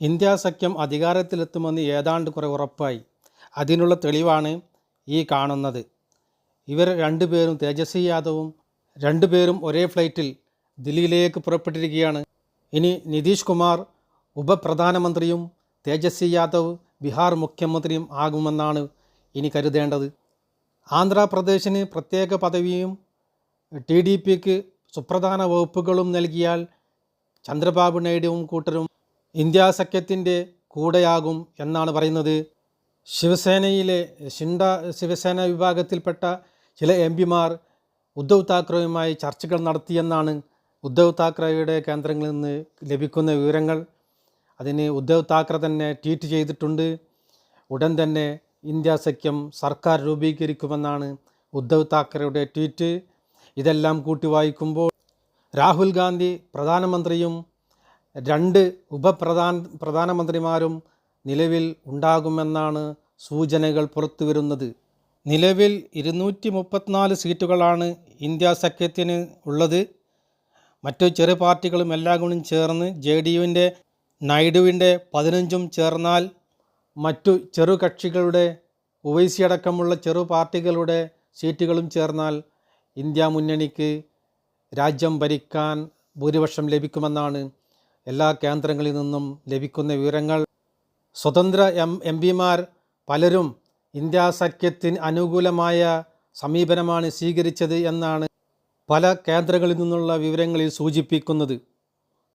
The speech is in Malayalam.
ഇന്ത്യ സഖ്യം അധികാരത്തിലെത്തുമെന്ന് ഏതാണ്ട് കുറെ ഉറപ്പായി. അതിനുള്ള തെളിവാണ് ഈ കാണുന്നത്. ഇവർ രണ്ടുപേരും തേജസ്വി യാദവും രണ്ടുപേരും ഒരേ ഫ്ലൈറ്റിൽ ദില്ലിയിലേക്ക് പുറപ്പെട്ടിരിക്കുകയാണ്. ഇനി നിതീഷ് കുമാർ ഉപപ്രധാനമന്ത്രിയും തേജസ്വി യാദവ് ബീഹാർ മുഖ്യമന്ത്രിയും ആകുമെന്നാണ് ഇനി കരുതേണ്ടത്. ആന്ധ്രാപ്രദേശിന് പ്രത്യേക പദവിയും ടി ഡി പിക്ക് സുപ്രധാന വകുപ്പുകളും നൽകിയാൽ ചന്ദ്രബാബു നായിഡുവും കൂട്ടരും ഇന്ത്യ സഖ്യത്തിന്റെ കൂടെയാകും എന്നാണ് പറയുന്നത്. ശിവസേനയിലെ ഷിൻഡ ശിവസേന വിഭാഗത്തിൽപ്പെട്ട ചില എം പിമാർ ഉദ്ധവ് താക്കറെയുമായി ചർച്ചകൾ നടത്തിയെന്നാണ് ഉദ്ധവ് താക്കറെയുടെ കേന്ദ്രങ്ങളിൽ നിന്ന് ലഭിക്കുന്ന വിവരങ്ങൾ. അതിന് ഉദ്ധവ് താക്കറെ തന്നെ ട്വീറ്റ് ചെയ്തിട്ടുണ്ട്. ഉടൻ തന്നെ ഇന്ത്യ സഖ്യം സർക്കാർ രൂപീകരിക്കുമെന്നാണ് ഉദ്ധവ് താക്കറെയുടെ ട്വീറ്റ്. ഇതെല്ലാം കൂട്ടി വായിക്കുമ്പോൾ രാഹുൽ ഗാന്ധി പ്രധാനമന്ത്രിയും രണ്ട് ഉപപ്രധാന പ്രധാനമന്ത്രിമാരും നിലവിൽ ഉണ്ടാകുമെന്നാണ് സൂചനകൾ പുറത്തുവരുന്നത് നിലവിൽ ഇരുന്നൂറ്റി മുപ്പത്തിനാല് സീറ്റുകളാണ് ഇന്ത്യ സഖ്യത്തിന് ഉള്ളത്. മറ്റു ചെറു പാർട്ടികളും എല്ലാം കൂടി ചേർന്ന് ജെ ഡി യുവിന്റെ നായിഡുവിന്റെ പതിനഞ്ചും ചേർന്നാൽ മറ്റു ചെറു കക്ഷികളുടെ ഒവൈസി അടക്കമുള്ള ചെറു പാർട്ടികളുടെ സീറ്റുകളും ചേർന്നാൽ ഇന്ത്യ മുന്നണിക്ക് രാജ്യം ഭരിക്കാൻ ഭൂരിപക്ഷം ലഭിക്കുമെന്നാണ് എല്ലാ കേന്ദ്രങ്ങളിൽ നിന്നും ലഭിക്കുന്ന വിവരങ്ങൾ. സ്വതന്ത്ര എം എം പിമാർ പലരും ഇന്ത്യ സഖ്യത്തിന് അനുകൂലമായ സമീപനമാണ് സ്വീകരിച്ചത് എന്നാണ് പല കേന്ദ്രങ്ങളിൽ നിന്നുള്ള വിവരങ്ങളിൽ സൂചിപ്പിക്കുന്നത്.